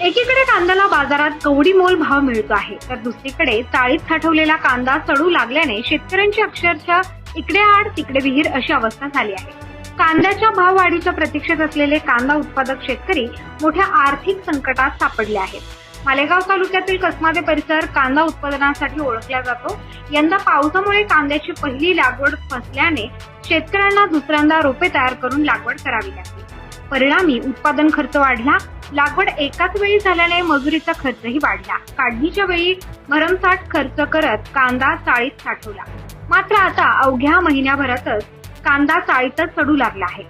एकीकडे कांद्याला बाजारात कवडी मोल भाव मिळतो आहे तर दुसरीकडे चाळीत साठवलेला कांदा सडू लागल्याने शेतकऱ्यांची अक्षरशः इकडे आड तिकडे विहीर अशी अवस्था झाली आहे. कांद्याच्या भाव वाढीच्या प्रतीक्षेत असलेले कांदा उत्पादक शेतकरी मोठ्या आर्थिक संकटात सापडले आहेत. मालेगाव तालुक्यातील कसमादे परिसर कांदा उत्पादनासाठी ओळखला जातो. यंदा पावसामुळे कांद्याची पहिली लागवड फसल्याने शेतकऱ्यांना दुसऱ्यांदा रोपे तयार करून लागवड करावी लागली. परिणामी उत्पादन खर्च वाढला लागवड एकाच वेळी झाल्याने मजुरीचा खर्चही वाढला. काढणीच्या वेळी भरमसाठ खर्च करत कांदा चाळीत साठवला. मात्र आता अवघ्या महिन्याभरातच कांदा चाळीतच चढू लागला आहे.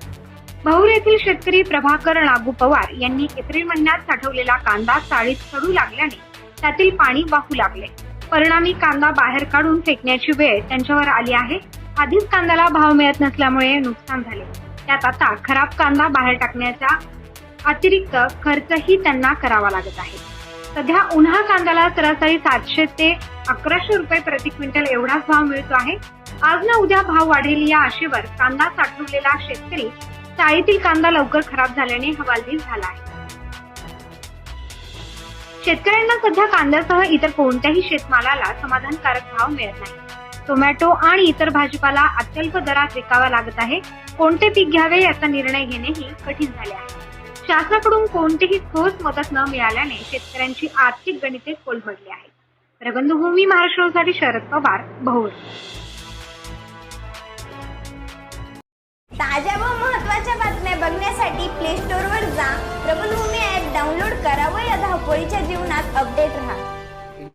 भाऊर येथील शेतकरी प्रभाकर नागू पवार यांनी एप्रिल महिन्यात साठवलेला कांदा चाळीत चढू लागल्याने त्यातील पाणी वाहू लागले. परिणामी कांदा बाहेर काढून फेकण्याची वेळ त्यांच्यावर आली आहे. आधीच कांद्याला भाव मिळत नसल्यामुळे नुकसान झाले. त्यात आता खराब कांदा बाहेर टाकण्याचा अतिरिक्त खर्चही त्यांना करावा लागत आहे. सध्या उन्हा कांद्याला सरासरी सातशे ते अकराशे रुपये प्रति क्विंटल एवढाच भाव मिळतो आहे. आज ना उद्या भाव वाढेल या आशेवर कांदा साठवलेला शेतकरी चाळीतील कांदा लवकर खराब झाल्याने हवालदिल झाला आहे. शेतकऱ्यांना सध्या कांद्यासह इतर कोणत्याही शेतमालाला समाधानकारक भाव मिळत नाही. टोमॅटो आणि इतर भाजीपाला अत्यल्प दरात विकावा लागत आहे. कोणते पीक घ्यावे याचा निर्णय घेणेही कठीण झाले आहे. शासनाकडून कोणतीही ठोस मदत न मिळाल्याने शेतकऱ्यांची आर्थिक गणिते कोलमडली आहेत. प्रबंधभूमी महाराष्ट्रासाठी शरद पवार भोर. ताज्या व महत्त्वाच्या बातम्या बघण्यासाठी प्ले स्टोअरवर जा. प्रबंधभूमी ॲप डाउनलोड करा व या धावपळीच्या जीवनात अपडेट राहा.